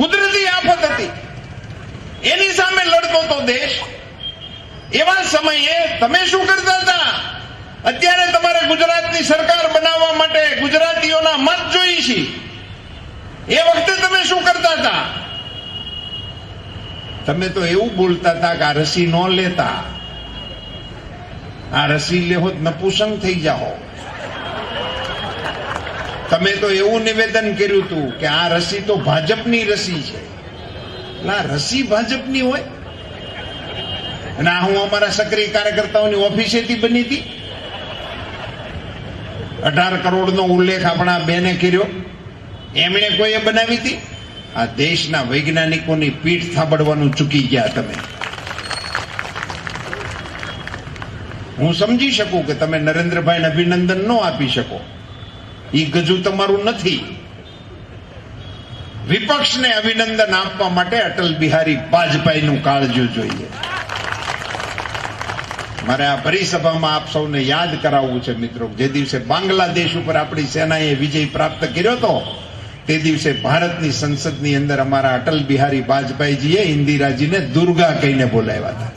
કુદરતી આફત હતી. એની સામે લડતો તો દેશ. એવા સમયે તમે શું કરતા હતા? અત્યારે તમારે ગુજરાતની સરકાર બનાવવા માટે ગુજરાતીઓના મત જોઈ છે. એ વખતે તમે શું કરતા હતા? તમે તો એવું બોલતા હતા કે આ રસી ન લેતા. આ રસી લેહો તો નપુસંગ થઈ જાઓ. તમે તો એવું નિવેદન કર્યું હતું કે આ રસી તો ભાજપની રસી છે. ના રસી ભાજપની હોય? અને આ હું અમારા સક્રિય કાર્યકર્તાઓની ઓફિસેથી બની હતી? અઢાર કરોડનો ઉલ્લેખ આપણા બેને કર્યો. એમણે કોઈએ બનાવી હતી? આ દેશના વૈજ્ઞાનિકોની પીઠ થાબડવાનું ચૂકી ગયા તમે. હું સમજી શકું કે તમે નરેન્દ્રભાઈને અભિનંદન ન આપી શકો. એ ગજુ તમારું નથી. વિપક્ષને અભિનંદન આપવા માટે અટલ બિહારી વાજપેયીનું કાળજું જોઈએ. મારે આ પરિસભામાં આપ સૌને યાદ કરાવવું છે મિત્રો. જે દિવસે બાંગ્લાદેશ ઉપર આપણી સેનાએ વિજય પ્રાપ્ત કર્યો હતો, તે દિવસે ભારતની સંસદની અંદર અમારા અટલ બિહારી વાજપેયીજીએ ઇન્દિરાજીને દુર્ગા કહીને બોલાવ્યા હતા.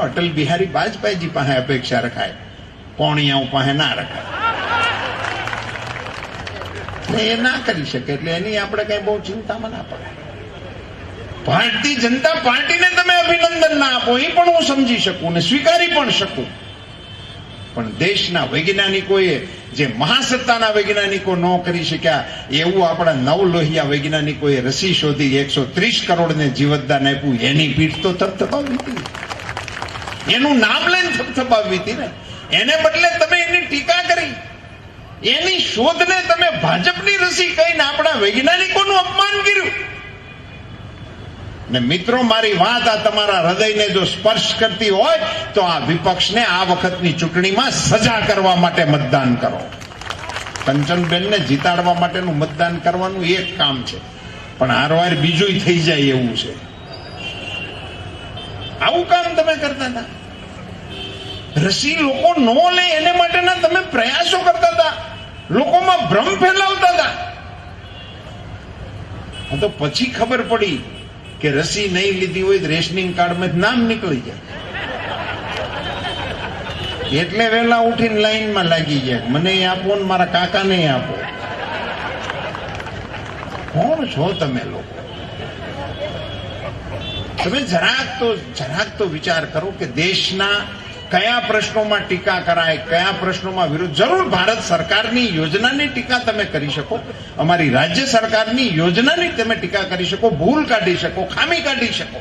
અટલ બિહારી વાજપેયીજી પાસે અપેક્ષા રખાય. કોણિયાઓ પાસે ના રખાય એ ના કરી શકે એટલે એની આપણે કઈ બહુ ચિંતામાં ના પડે. ભારતીય જનતા પાર્ટીને તમે અભિનંદન ના આપો, એ પણ હું સમજી શકું ને સ્વીકારી પણ શકું. પણ દેશના વૈજ્ઞાનિકોએ જે મહાસત્તાના વૈજ્ઞાનિકો ન કરી શક્યા, એવું આપણા નવલોહિયા વૈજ્ઞાનિકોએ રસી શોધી એકસો ત્રીસ કરોડને જીવતદાન આપ્યું, એની પીઠ તો થપથપાવી હતી. એનું નામ લઈને થપથપાવી હતી ને. એને બદલે તમે એની ટીકા કરી. એની શોધને તમે ભાજપની રસી કહીને આપણા વૈજ્ઞાનિકોનું અપમાન કર્યું. ને મિત્રો, મારી વાત આ તમારા હૃદયને જો સ્પર્શ કરતી હોય, તો આ વિપક્ષને આ વખતની ચૂંટણીમાં સજા કરવા માટે મતદાન કરો. કંચનબેનને જીતાડવા માટેનું મતદાન કરવાનું એક કામ છે, પણ હારવાર બીજું થઈ જાય એવું છે. આવું કામ તમે કરતા હતા. રસી લોકો નો લે એને માટેના તમે પ્રયાસો કરતા હતા. લોકોમાં ભ્રમ ફેલાવતા હતા. તો પછી ખબર પડી કે રસી નહીં લીધી હોય તો રેશનિંગ કાર્ડમાં નામ નીકળી જાય એટલે વહેલા ઉઠીને લાઈનમાં લાગી જાય મને આપો ને મારા કાકાને આપો. કોણ છો તમે લોકો? તમે જરાક તો જરાક તો વિચાર કરો કે દેશના કયા પ્રશ્નોમાં ટીકા કરાય, કયા પ્રશ્નોમાં વિરોધ? જરૂર ભારત સરકારની યોજનાની ટીકા તમે કરી શકો. અમારી રાજ્ય સરકારની યોજનાની તમે ટીકા કરી શકો, ભૂલ કાઢી શકો, ખામી કાઢી શકો.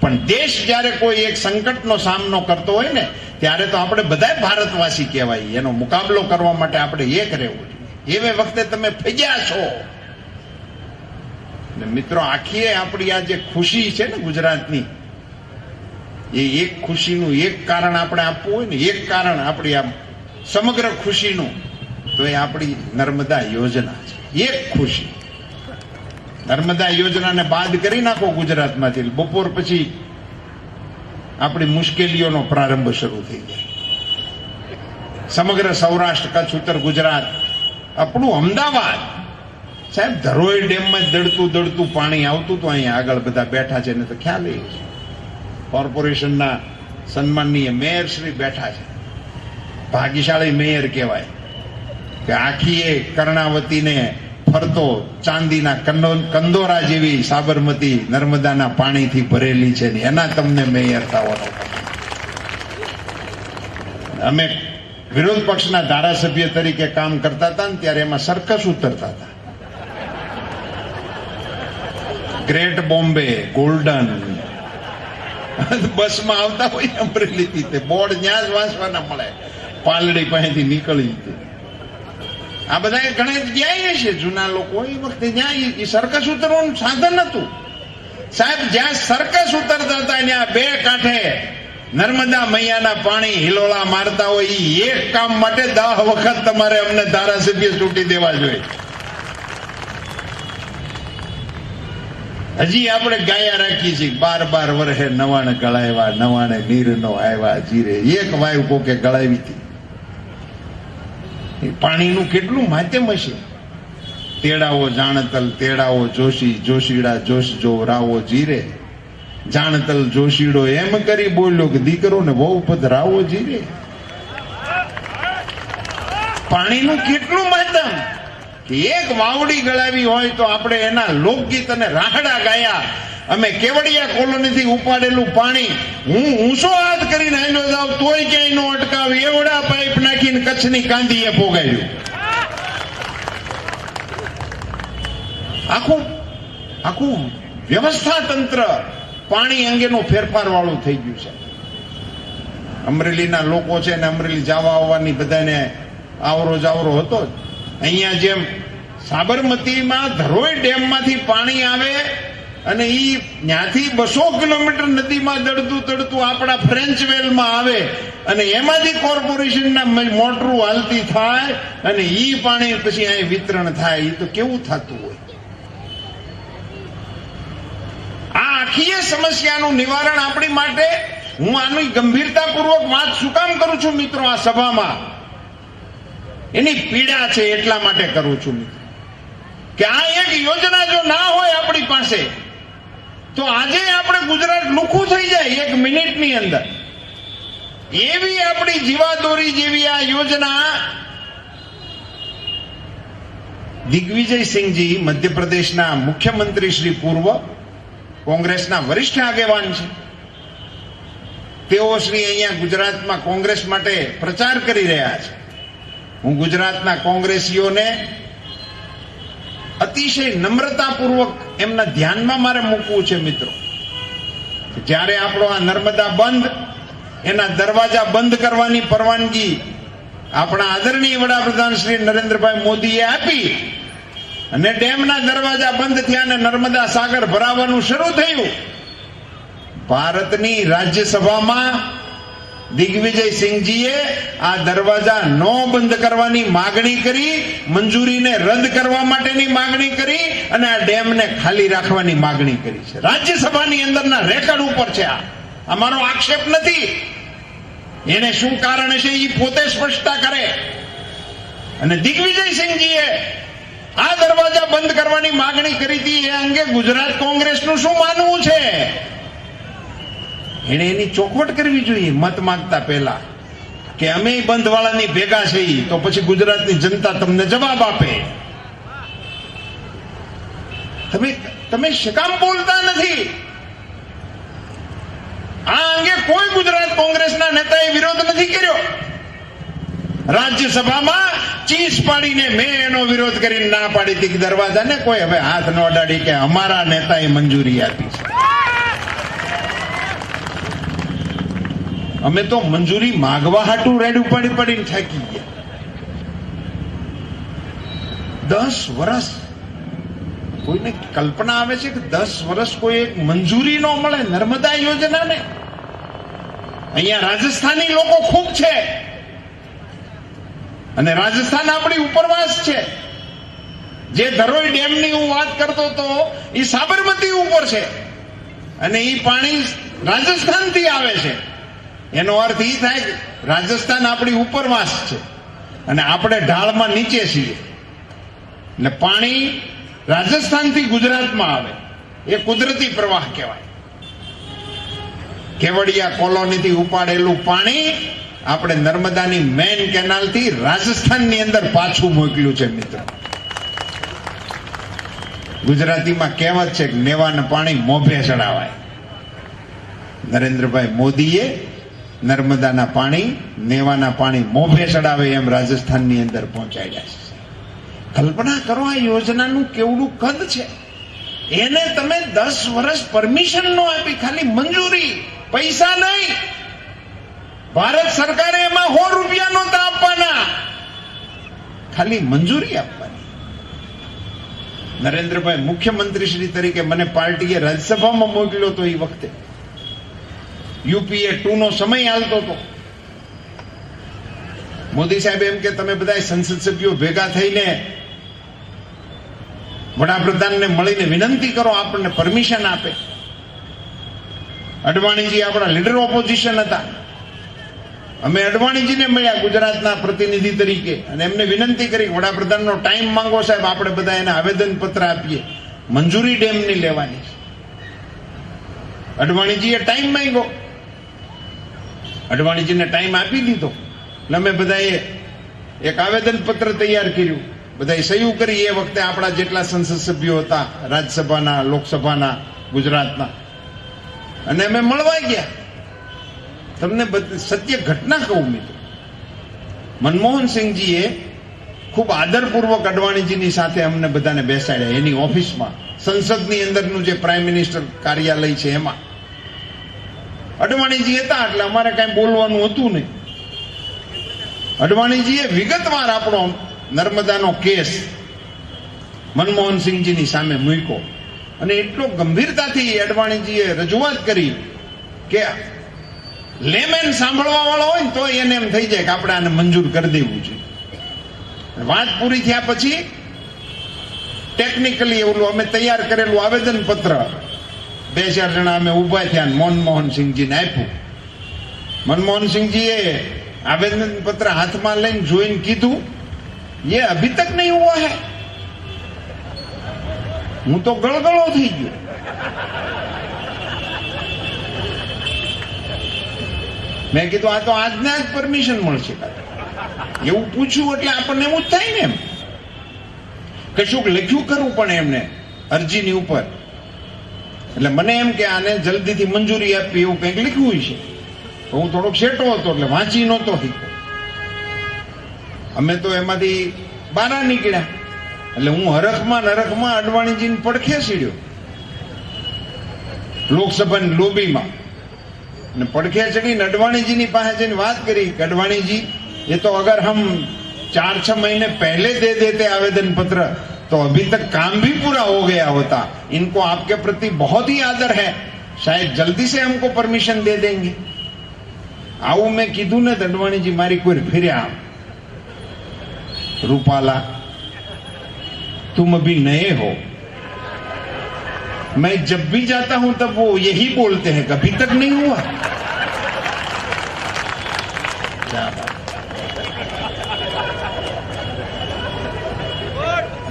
પણ દેશ જ્યારે કોઈ એક સંકટનો સામનો કરતો હોય ને, ત્યારે તો આપણે બધા ભારતવાસી કહેવાય. એનો મુકાબલો કરવા માટે આપણે એક રહેવું જોઈએ. એવે વખતે તમે ફજ્યા છો. મિત્રો, આખી આપણી આ જે ખુશી છે ને ગુજરાતની એ એક ખુશીનું એક કારણ આપણે આપવું હોય ને, એક કારણ આપણી આમ સમગ્ર ખુશીનું, તો એ આપણી નર્મદા યોજના છે. એક ખુશી. નર્મદા યોજનાને બાદ કરી નાખો ગુજરાતમાંથી. બપોર પછી આપણી મુશ્કેલીઓનો પ્રારંભ શરૂ થઈ જાય. સમગ્ર સૌરાષ્ટ્ર, કચ્છ, ઉત્તર ગુજરાત, આપણું અમદાવાદ. સાહેબ, ધરોઈ ડેમમાં દડતું દડતું પાણી આવતું તો અહીંયા આગળ બધા બેઠા છે ને તો ખ્યાલ એ છે. કોર્પોરેશનના સન્માનનીય મેયર શ્રી બેઠા છે. ભાગ્યશાળી મેયર કહેવાય કે આખી એ કર્ણાવતીને ફરતો ચાંદીના કંદોરા જેવી સાબરમતી નર્મદાના પાણીથી ભરેલી છે ને એના તમને મેયર થવાનો અમે વિરોધ પક્ષના ધારાસભ્ય તરીકે કામ કરતા હતા ને ત્યારે એમાં સર્કસ ઉતરતા હતા. ગ્રેટ બોમ્બે, ગોલ્ડન બસમાં આવતા હોય અમરેલીથી તે બોર્ડ જ વાંચવાના મળે. પાલડી પાસેથી નીકળી. આ બધા ઘણા ગયા છે, જૂના લોકો. એ વખતે ત્યાં એ સરકસ ઉતરવાનું સાધન હતું સાહેબ, જ્યાં સરકસ ઉતરતા હતા, ત્યાં બે કાંઠે નર્મદા મૈયાના પાણી હિલોળા મારતા હોય એ એક કામ માટે દહ વખત તમારે અમને ધારાસભ્ય છૂટી દેવા જોઈએ. હજી આપણે ગાયા રાખીએ છીએ. બાર બાર વર્ષે નવાણે ગળાવ્યા, નવાણે નીર નો આવ્યા જીરે. એક વાયુ કોકે ગળાવી હતી. પાણીનું કેટલું માધ્યમ હશે? તેડાવો જાણતલ તેડાવો જોશી, જોશીડા, જોશ જો રાવો જીરે. જાણતલ જોશીડો એમ કરી બોલ્યો કે દીકરો ને બહુ પધરાવો જીરે. પાણીનું કેટલું માધ્યમ? એક વાવડી ગળાવી હોય તો આપણે એના લોકગીત અને રાહડા ગાયા. અમે કેવડિયા કોલોનીથી ઉપાડેલું પાણી. હું ઊંચો હાથ કરીને આયલો જાવ તોય ક્યાંય નો અટકાવ. એવડા પાઇપ નાખીને કચ્છની કાંદીએ પોગાડ્યું આખું આખું વ્યવસ્થા તંત્ર પાણી અંગેનું ફેરફાર વાળું થઈ ગયું છે. અમરેલીના લોકો છે ને અમરેલી જવા આવવાની બધાને આવરો જાવરો હતો જ. અહીંયા જેમ સાબરમતીમાં ધરોઈ ડેમમાંથી પાણી આવે અને એ ત્યાંથી બસો કિલોમીટર નદીમાં દડતું દડતું આપણા ફ્રેન્ચ વેલમાં આવે અને એમાંથી કોર્પોરેશનના મોટરું હાલતી થાય અને એ પાણી પછી અહીં વિતરણ થાય. એ તો કેવું થતું હોય? આ આખી સમસ્યાનું નિવારણ આપણી માટે હું આની ગંભીરતાપૂર્વક વાત શું કામ કરું છું મિત્રો આ સભામાં? એની પીડા છે એટલા માટે કરું છું કે આ એક યોજના જો ના હોય આપણી પાસે, તો આજે આપણે ગુજરાત લુખું થઈ જાય એક મિનિટની અંદર. એવી આપણી જીવાદોરી જેવી આ યોજના દિગ્વિજયસિંહજી મધ્યપ્રદેશના મુખ્યમંત્રી શ્રી પૂર્વ, કોંગ્રેસના વરિષ્ઠ આગેવાન છે. તેઓ શ્રી અહીંયા ગુજરાતમાં કોંગ્રેસ માટે પ્રચાર કરી રહ્યા છે. હું ગુજરાતના કોંગ્રેસીઓને અતિશય નમ્રતાપૂર્વક એમના ધ્યાનમાં મારે મૂકવું છે, મિત્રો. જ્યારે આપણો આ નર્મદા બંધ, એના દરવાજા બંધ કરવાની પરવાનગી આપણા આદરણીય વડાપ્રધાન શ્રી નરેન્દ્રભાઈ મોદીએ આપી અને ડેમના દરવાજા બંધ થયા અને નર્મદા સાગર ભરાવાનું શરૂ થયું, ભારતની રાજ્યસભામાં દિગ્વિજયસિંહજીએ આ દરવાજા નો બંધ કરવાની માગણી કરી, મંજૂરીને રદ કરવા માટેની માગણી કરી અને આ ડેમને ખાલી રાખવાની માગણી કરી છે. રાજ્યસભાની અંદરના રેકર્ડ ઉપર છે આ. અમારો આક્ષેપ નથી. એને શું કારણ છે એ પોતે સ્પષ્ટતા કરે. અને દિગ્વિજયસિંહજીએ આ દરવાજા બંધ કરવાની માગણી કરી હતી એ અંગે ગુજરાત કોંગ્રેસનું શું માનવું છે? એને એની ચોખવટ કરવી જોઈએ, મત માંગતા પહેલા. કે અમે બંધવાળાની ભેગા છીએ, તો પછી ગુજરાતની જનતા તમને જવાબ આપે. તમે તમે શકામ બોલતા નથી? આ અંગે કોઈ ગુજરાત કોંગ્રેસના નેતાએ વિરોધ નથી કર્યો. રાજ્યસભામાં ચીસ પાડીને મેં એનો વિરોધ કરીને ના પાડી હતી દરવાજાને કોઈ હવે હાથ ન અડાડી કે અમારા નેતાએ મંજૂરી આપી છે. અમે તો મંજૂરી માગવા હાટું રેડ ઉપાડી પડીને થાકી ગયા. દસ વર્ષ કોઈને કલ્પના આવે છે કે દસ વર્ષ કોઈ એક મંજૂરી ન મળે નર્મદા યોજનાને? અહીંયા રાજસ્થાની લોકો ખૂબ છે. અને રાજસ્થાન આપણી ઉપરવાસ છે. જે ધરોઈ ડેમની હું વાત કરતો હતો એ સાબરમતી ઉપર છે. અને એ પાણી રાજસ્થાનથી આવે છે. એનો અર્થ એ થાય કે રાજસ્થાન આપણી ઉપરવાસ છે અને આપણે ઢાળમાં નીચે છીએ. એટલે પાણી રાજસ્થાનથી ગુજરાતમાં આવે. એ કુદરતી પ્રવાહ કહેવાય. કેવડિયા કોલોનીથી ઉપાડેલું પાણી આપણે નર્મદાની મેન કેનાલથી રાજસ્થાનની અંદર પાછું મોકલ્યું છે મિત્રો. ગુજરાતીમાં કહેવત છે કે, નેવાને પાણી મોભે ચડાવાય. નરેન્દ્રભાઈ મોદીએ નર્મદાના પાણી, નેવાના પાણી મોભે ચડાવે એમ રાજસ્થાનની અંદર પહોંચાડ્યા છે. કલ્પના કરો આ યોજનાનું કેવડું કદ છે. એને તમે દસ વર્ષ પરમિશન નો આપી, ખાલી મંજૂરી, પૈસા નહીં. ભારત સરકારે એમાં સો રૂપિયા નહોતા આપવાના. ખાલી મંજૂરી આપવાની. નરેન્દ્રભાઈ મુખ્યમંત્રી શ્રી તરીકે મને પાર્ટીએ રાજ્યસભામાં મોકલ્યો તો એ વખતે. યુપીએ ટુ નો સમય હાલતો હતો. મોદી સાહેબ એમ કે, તમે બધા સંસદ સભ્યો ભેગા થઈને વડાપ્રધાનને મળીને વિનંતી કરો, આપણને પરમિશન આપે. અડવાણીજી આપણા લીડર ઓપોઝિશન હતા. અમે અડવાણીજીને મળ્યા ગુજરાતના પ્રતિનિધિ તરીકે અને એમને વિનંતી કરી, વડાપ્રધાનનો ટાઈમ માંગો સાહેબ, આપણે બધા એને આવેદન પત્ર આપીએ. મંજૂરી ડેમની લેવાની અડવાણીજીએ ટાઈમ માંગ્યો. અડવાણીજીને ટાઈમ આપી દીધો. એટલે અમે બધાએ એક આવેદન પત્ર તૈયાર કર્યું. બધાએ સહયું કરી. એ વખતે આપણા જેટલા સંસદ સભ્યો હતા, રાજ્યસભાના, લોકસભાના, ગુજરાતના. અને અમે મળવા ગયા. તમને સત્ય ઘટના કહું મિત્રો મનમોહન સિંહજીએ ખૂબ આદરપૂર્વક અડવાણીજીની સાથે અમને બધાને બેસાડ્યા. એની ઓફિસમાં, સંસદની અંદરનું જે પ્રાઇમ મિનિસ્ટર કાર્યાલય છે એમાં. અડવાણીજી હતા એટલે અમારે કાંઈ બોલવાનું હતું નહીં. અડવાણીજીએ વિગતવાર આપણો નર્મદાનો કેસ મનમોહનસિંહજીની સામે મૂક્યો. અને એટલો ગંભીરતાથી અડવાણીજીએ રજૂઆત કરી કે લેમેન સાંભળવા વાળો હોય ને તો એને એમ થઈ જાય કે આપણે આને મંજૂર કરી દેવું છે. વાત પૂરી થયા પછી ટેકનિકલી ઓલું અમે તૈયાર કરેલું આવેદન પત્ર બે ચાર જણા અમે ઊભા થયા મનમોહનસિંહજીને આપ્યું. મનમોહનસિંહજીએ આવેદન પત્ર હાથમાં લઈને જોઈને કીધું, એ અભી તક નહીં હુઆ હે? હું તો ગળગળો થઈ ગયો. મેં કીધું, આ તો આજના જ પરમિશન મળશે એવું પૂછ્યું એટલે આપણને એવું જ થાય ને એમ. કશુંક લખ્યું કરવું પણ એમને અરજીની ઉપર. એટલે મને એમ કે આને જલ્દીથી મંજૂરી આપવી એવું કંઈક લખ્યું છે. હું થોડોક શેટો હતો એટલે વાંચી નહોતો અમે તો એમાંથી બારા નીકળ્યા. એટલે હું હરખમાં નરખમાં અડવાણીજીને પડખે સીડ્યો. લોકસભાની લોબીમાં. અને પડખે ચડીને અડવાણીજીની પાસે જઈને વાત કરી કે અડવાણીજી, એ તો અગર હમ ચાર છ મહિને પહેલે દે દેતે આવેદન પત્ર तो अभी तक काम भी पूरा हो गया होता इनको आपके प्रति बहुत ही आदर है शायद जल्दी से हमको परमिशन दे देंगे આવું મેં કીધું ને તો અડવાણીજી મારી કોઈ ફિર્યા આમ रूपाला तुम अभी नए हो मैं जब भी जाता हूं तब वो यही बोलते हैं कभी तक नहीं हुआ क्या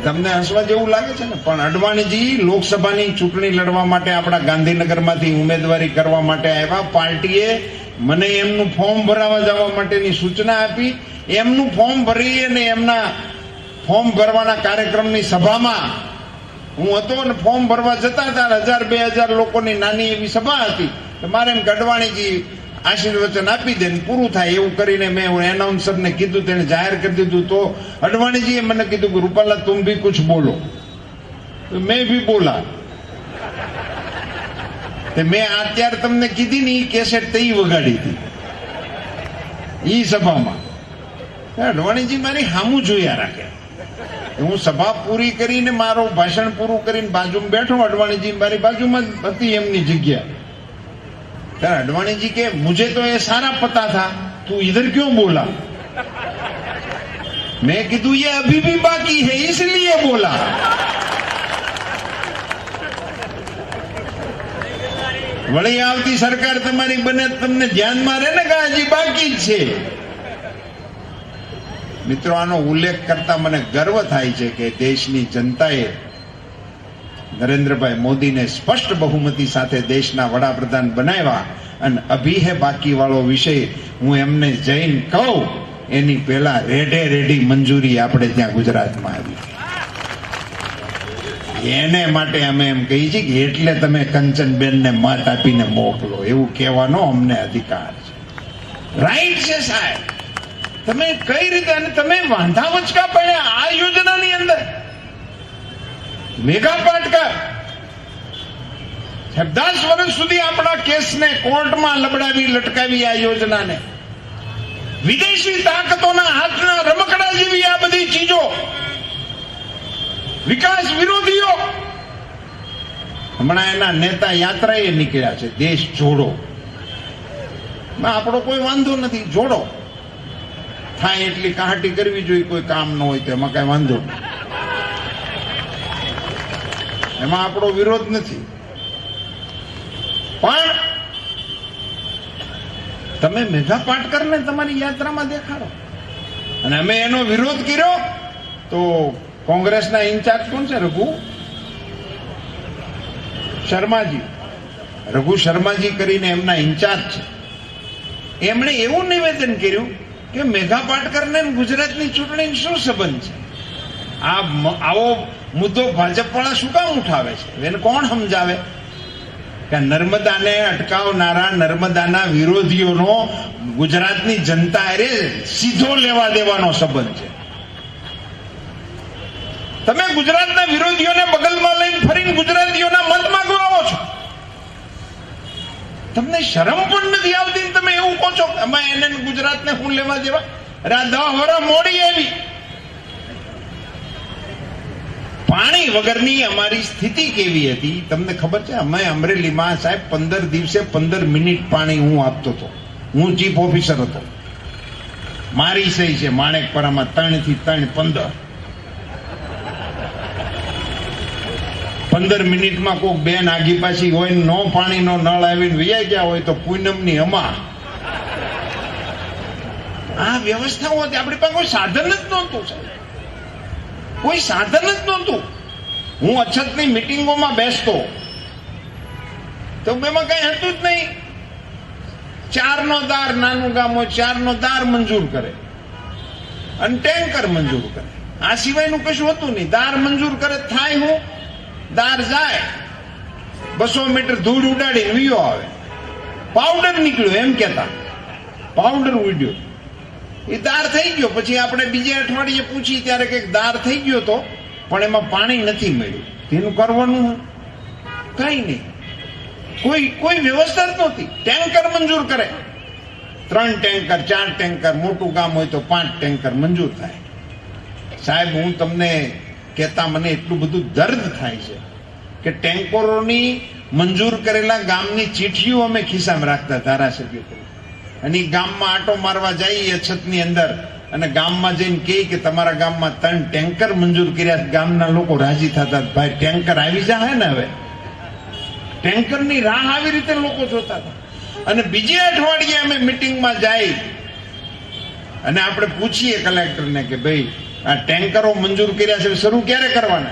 તમને હસવા જેવું લાગે છે ને? પણ અડવાણીજી, લોકસભાની ચૂંટણી લડવા માટે આપણા ગાંધીનગરમાંથી ઉમેદવારી કરવા માટે આવ્યા. પાર્ટીએ મને એમનું ફોર્મ ભરાવા જવા માટેની સૂચના આપી. એમનું ફોર્મ ભરી અને એમના ફોર્મ ભરવાના કાર્યક્રમની સભામાં હું હતો અને ફોર્મ ભરવા જતા હતા હજાર બે હજાર લોકોની નાની એવી સભા હતી. તો મારે એમ ગઢવાણીજી આશીર્વચન આપી દે પૂરું થાય એવું કરીને મેં એનાઉન્સરને કીધું, તેને જાહેર કરી દીધું. તો અડવાણીજીએ મને કીધું કે, રૂપાલા, તું ભી કુછ બોલો. તો મેં ભી બોલા. મેં અત્યારે તમને કીધી ને એ કેસેટ તઈ વગાડી હતી. ઈ સભામાં. અડવાણીજી મારી હામું જોયા રાખે. હું સભા પૂરી કરીને મારું ભાષણ પૂરું કરીને બાજુમાં બેઠો, અડવાણીજી મારી બાજુમાં હતી એમની જગ્યા. यार अडवाणी जी के, मुझे तो ये सारा पता था। तू इधर क्यों बोला? मैं किदू ये अभी भी बाकी है, इसलिए વળી આવતી સરકાર તમારી બને તમને ધ્યાનમાં રહે ને કે હજી બાકી જ છે મિત્રો આનો ઉલ્લેખ કરતા મને ગર્વ થાય છે કે દેશની જનતાએ નરેન્દ્રભાઈ મોદીને સ્પષ્ટ બહુમતી સાથે દેશના વડાપ્રધાન બનાવ્યા અને અભી હે બાકી વાળો વિષય હું એમને જઈને કહું, એની પહેલા રેડે રેડી મંજૂરી આપણે ત્યાં ગુજરાતમાં આવી. એને માટે અમે એમ કહીએ છીએ કે એટલે તમે કંચનબેનને મત આપીને મોકલો. એવું કહેવાનો અમને અધિકાર છે. રાઈટ છે સાહેબ. તમે કઈ રીતે અને તમે વાંધા વચકા પડ્યા આ યોજનાની અંદર? મેગા પાટકર. દસ વર્ષ સુધી આપણા કેસને કોર્ટમાં લબડાવી, લટકાવી આ યોજનાને. વિદેશી તાકતોના હાથના રમકડા જેવી આ બધી ચીજો. વિકાસ વિરોધીઓ. હમણાં એના નેતા યાત્રાએ નીકળ્યા છે, દેશ જોડો. આપણો કોઈ વાંધો નથી, જોડો. થાય એટલી કાહટી કરવી જોઈએ, કોઈ કામ ન હોય તો એમાં કઈ વાંધો નહીં. એમાં આપણો વિરોધ નથી. પણ તમે મેઘા પાટકરને તમારી યાત્રામાં દેખાડો. અને અમે એનો વિરોધ કર્યો તો કોંગ્રેસના ઇન્ચાર્જ કોણ છે? રઘુ શર્માજી. રઘુ શર્માજી કરીને એમના ઇન્ચાર્જ છે. એમણે એવું નિવેદન કર્યું કે મેઘા પાટકરને ગુજરાતની ચૂંટણી શું સંબંધ છે? આ આવો મુદ્દો ભાજપવાળા શું કામ ઉઠાવે છે? એને કોણ સમજાવે? કે નર્મદાને અટકાવનારા નર્મદાના વિરોધીઓનો ગુજરાતની જનતા અરે સીધો લેવા દેવાનો સંબંધ છે. તમે ગુજરાતના વિરોધીઓને બગલમાં લઈને ફરીને ગુજરાતીઓના મત આવો છો. તમને શરમ પણ નથી આવતી તમે એવું કહો છો? અમે એને ગુજરાતને હું લેવા દેવા? અરે આ દહ વરા મોડી આવી પાણી વગરની અમારી સ્થિતિ કેવી હતી? તમને ખબર છે, અમે અમરેલીમાં સાહેબ પંદર દિવસે પંદર મિનિટ પાણી હું આપતો હતો. હું ચીફ ઓફિસર હતો. મારી સહી છે, માણેકપરામાં ત્રણથી ત્રણ પંદર. પંદર મિનિટમાં કોઈક બેન આગી પાછી હોય ને પાણીનો નળ આવીને વૈયા ગયા હોય તો પૂનમની અમા. આ વ્યવસ્થાઓ હોય આપણી પાસે કોઈ સાધન જ નહોતું, સાહેબ. કોઈ સાધન જ નહોતું. હું અછતની મિટિંગોમાં બેસતો. તો એમાં કઈ હતું જ નહીં. ચારનો દાર નાનું ગામ હોય, ચારનો દાર મંજૂર કરે. અને ટેન્કર મંજૂર કરે. આ સિવાયનું કશું હતું નહીં. દાર મંજૂર કરે, થાય હું. દાર જાય. બસો મીટર ધૂળ ઉડાડીને વીયો આવે. પાવડર નીકળ્યો, એમ કેતા પાવડર ઉડ્યો. એ દાર થઈ ગયો. પછી આપણે બીજે અઠવાડિયે પૂછી ત્યારે કંઈક દાર થઈ ગયો તો, પણ એમાં પાણી નથી મળ્યું. તેનું કરવાનું કંઈ નહીં. કોઈ કોઈ વ્યવસ્થા જ નહોતી. ટેન્કર મંજૂર કરે. ત્રણ ટેન્કર, ચાર ટેન્કર, મોટું કામ હોય તો પાંચ ટેન્કર મંજૂર થાય. સાહેબ, હું તમને કહેતા મને એટલું બધું દર્દ થાય છે કે ટેન્કરોની મંજૂર કરેલા ગામની ચીઠીઓ અમે ખિસ્સામાં રાખતા ધારાસભ્યો. અને ગામમાં આટો મારવા જઈએ છતની અંદર. અને ગામમાં જઈને કહે કે તમારા ગામમાં ત્રણ ટેન્કર મંજૂર કર્યા ગામના લોકો રાજી થતા ભાઈ, ટેન્કર આવી જાય ને હવે? ટેન્કરની રાહ આવી રીતે લોકો જોતા હતા. અને બીજે અઠવાડિયે અમે મિટિંગમાં જાય. અને આપણે પૂછીએ કલેક્ટરને કે ભાઈ, આ ટેન્કરો મંજૂર કર્યા છે શરૂ ક્યારે કરવાના?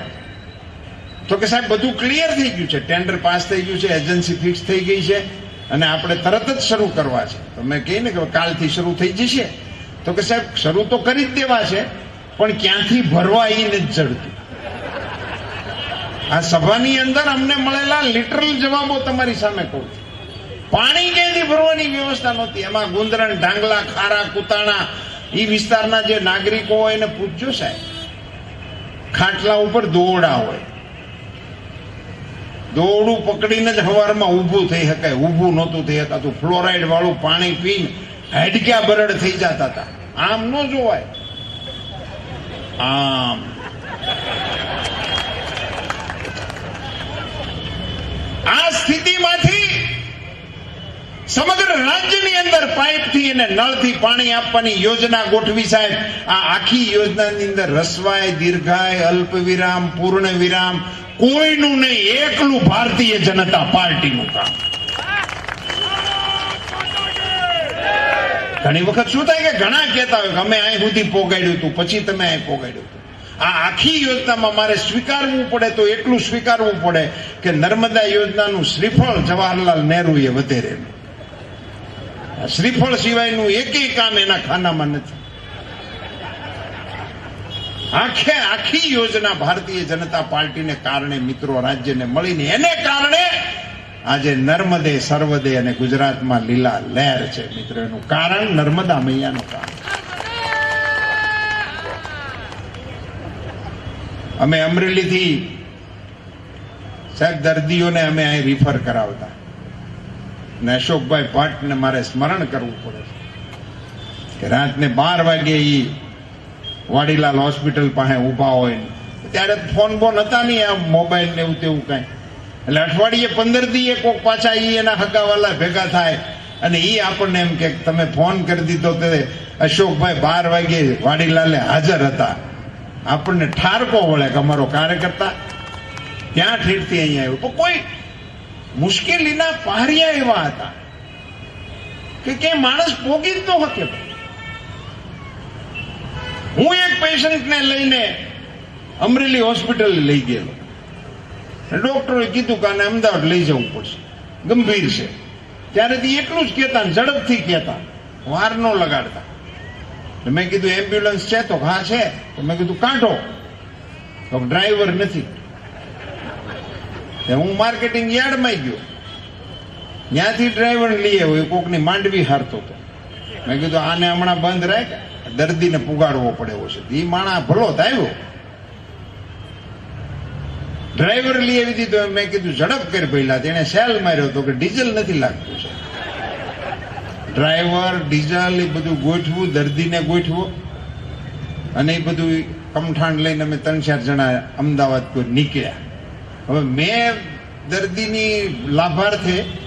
તો કે સાહેબ, બધું ક્લિયર થઈ ગયું છે. ટેન્ડર પાસ થઈ ગયું છે, એજન્સી ફિક્સ થઈ ગઈ છે. અને આપણે તરત જ શરૂ કરવા છે. તો મેં કહીએ ને કે કાલથી શરૂ થઈ જશે. તો કે સાહેબ, શરૂ તો કરી જ દેવા છે, પણ ક્યાંથી ભરવા એ નથી જડતું. આ સભાની અંદર અમને મળેલા લિટરલ જવાબો તમારી સામે કહું છું. પાણી ક્યાંથી ભરવાની વ્યવસ્થા નહોતી? એમાં ગુંદરણ, ઢાંગલા, ખારા, કુતાણા એ વિસ્તારના જે નાગરિકો હોય એને પૂછજો સાહેબ. ખાટલા ઉપર દોરડા હોય. દોરડું પકડીને જ હવારમાં ઊભું થઈ શકાય. ઊભું નહોતું થઈ શકાતું. ફ્લોરાઇડ વાળું પાણી પીને હેડક્યા બરડ થઈ જતા હતા. આમ ન જોવાય. આમ. આ સ્થિતિમાંથી સમગ્ર રાજ્યની અંદર પાઇપથી અને નળથી પાણી આપવાની યોજના ગોઠવી સાહેબ. આ આખી યોજનાની અંદર રસવાય, દીર્ઘાય અલ્પ વિરામ પૂર્ણ વિરામ કોઈનું નહીં, એકલું ભારતીય જનતા પાર્ટીનું કામ. ઘણી વખત શું થાય કે ઘણા કહેતા હોય અમે અહીં સુધી પોગાડ્યું હતું, પછી તમે અહીં પોગાડ્યું હતું. આ આખી યોજનામાં મારે સ્વીકારવું પડે તો એટલું સ્વીકારવું પડે કે નર્મદા યોજનાનું શ્રીફળ જવાહરલાલ નહેરુએ વધેરેલું શ્રીફળ સિવાયનું એકેય કામ એના ખાનામાં નથી. આખે આખી યોજના ભારતીય જનતા પાર્ટીને કારણે મિત્રો રાજ્યને મળીને એને કારણે આજે નર્મદે, સર્વદે અને ગુજરાતમાં લીલા લહેર છે મિત્રો. એનું કારણ નર્મદા મૈયાનું કારણ. અમે અમરેલીથી સાહેબ દર્દીઓને અમે અહીં રિફર કરાવતા. ને અશોકભાઈ ભટ્ટને મારે સ્મરણ કરવું પડે છે. કે રાતને બાર વાગે ઈ વાડીલાલ હોસ્પિટલ પાસે ઊભા હોય. ત્યારે ફોન બોન હતા નહીં આ મોબાઈલ ને એવું તેવું કાંઈ. એટલે અઠવાડિયે પંદર દીએ કોક પાછા એ એના હગાવાલા ભેગા થાય. અને એ આપણને એમ કે તમે ફોન કરી દીધો તે અશોકભાઈ બાર વાગે વાડીલાલે હાજર હતા. આપણને ઠારકો વળે કે અમારો કાર્યકર્તા ત્યાં ઠેરથી અહીંયા આવ્યો? પણ કોઈ મુશ્કેલીના પારિયા એવા હતા. કે કે માણસ પોગી જ ન હું એક પેશન્ટને લઈને અમરેલી હોસ્પિટલ લઈ ગયેલો. ડોક્ટરે કીધું કે આને અમદાવાદ લઈ જવું પડશે. ગંભીર છે. ત્યારે તે એટલું જ કહેતા ઝડપથી કહેતા, વાર ન લગાડતા. મેં કીધું, એમ્બ્યુલન્સ છે તો હા છે. તો મેં કીધું કાઢો તો ડ્રાઈવર નથી. હું માર્કેટિંગ યાર્ડમાં ગયો. ત્યાંથી ડ્રાઈવર લઈ આવ્યો કોકની માંડવી હારતો હતો. મેં કીધું, આને હમણાં બંધ રાખ દર્દીને પુગાડવો પડે એવો છે. એ માણા ભલો થયો ડ્રાઈવર લઈ આવી દીધો મેં કીધું, ઝડપ કરી પહેલા. તેને સેલ માર્યો હતો કે ડીઝલ નથી લાગતું છે ડ્રાઈવર ડીઝલ, એ બધું ગોઠવું, દર્દીને ગોઠવું. અને એ બધું કમઠાણ લઈને અમે ત્રણ ચાર જણા અમદાવાદ કોઈ નીકળ્યા. હવે મેં દર્દીની લાભાર્થે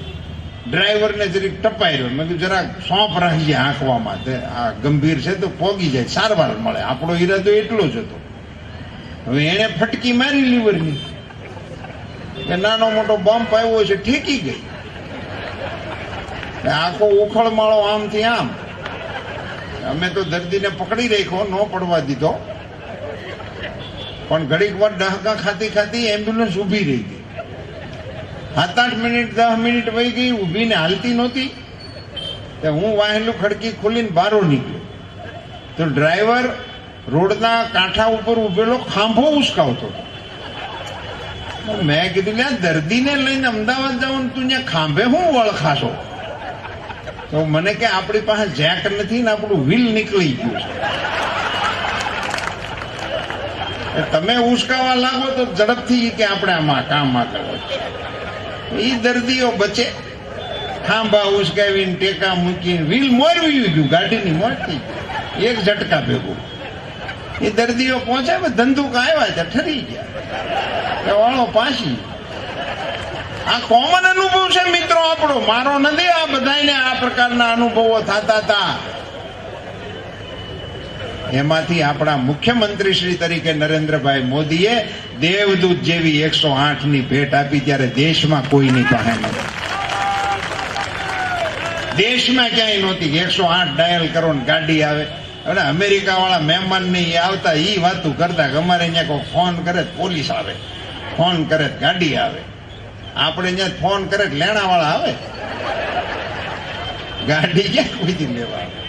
ડ્રાઈવરને જરીક ટપાયો મેં જરાક સોંપ રાખીએ આંકવામાં તે આ ગંભીર છે તો પોગી જાય. સારવાર મળે. આપણો ઈરાદો એટલો જ હતો. હવે એને ફટકી મારી લીવરની. કે નાનો મોટો બમ્પ આવ્યો છે, ઠેકી ગઈ. આખો આખો ઉખળમાળો આમથી આમ. અમે તો દર્દીને પકડી રાખ્યો, ન પડવા દીધો. પણ ઘડીક વાર ડહકા ખાતી ખાતી એમ્બ્યુલન્સ ઊભી રહી ગઈ. સાત આઠ મિનિટ, દસ મિનિટ વહી ગઈ ઊભી ને હાલતી નહોતી. તો હું વાહેલું ખડકી ખોલીને બારો નીકળ્યો. તો ડ્રાઈવર રોડના કાંઠા ઉપર ઉભેલો ખાંભો ઉસકાવતો મેં કીધું, લ્યા, દર્દીને લઈને અમદાવાદ જાઉં તું ત્યાં ખાંભે હું વળખાશો તો મને કે, આપણી પાસે જેક નથી ને આપણું વ્હીલ નીકળી ગયું છે. તમે ઉસકાવા લાગો તો ઝડપથી કે આપણે આમાં કામ આગળ વધશે એ દર્દીઓ બચે. ખાંભા ઉસકાવીને ટેકા મૂકીને વ્હીલ મોરવી ગયું ગાડીની મોર થઈ એક ઝટકા ભેગું. એ દર્દીઓ પહોંચે પણ ધંધુકા આવ્યા છે, ઠરી ગયા. વાળો પાછી. આ કોમન અનુભવ છે મિત્રો આપણો. મારો નથી, આ બધાને આ પ્રકારના અનુભવો થતા હતા. એમાંથી આપણા મુખ્યમંત્રી શ્રી તરીકે નરેન્દ્રભાઈ મોદીએ દેવદૂત જેવી એકસો આઠની ભેટ આપી ત્યારે દેશમાં કોઈની પાસે નથી દેશમાં ક્યાંય નહોતી. એકસો આઠ ડાયલ કરો ને ગાડી આવે. અને અમેરિકા વાળા મહેમાન ને આવતા એ વાતું કરતા કે અમારે અહીંયા કોઈ ફોન કરે પોલીસ આવે. ફોન કરે ગાડી આવે. આપણે અહીંયા ફોન કરે લેણાવાળા આવે. ગાડી ક્યાં કોઈથી લેવા? આવે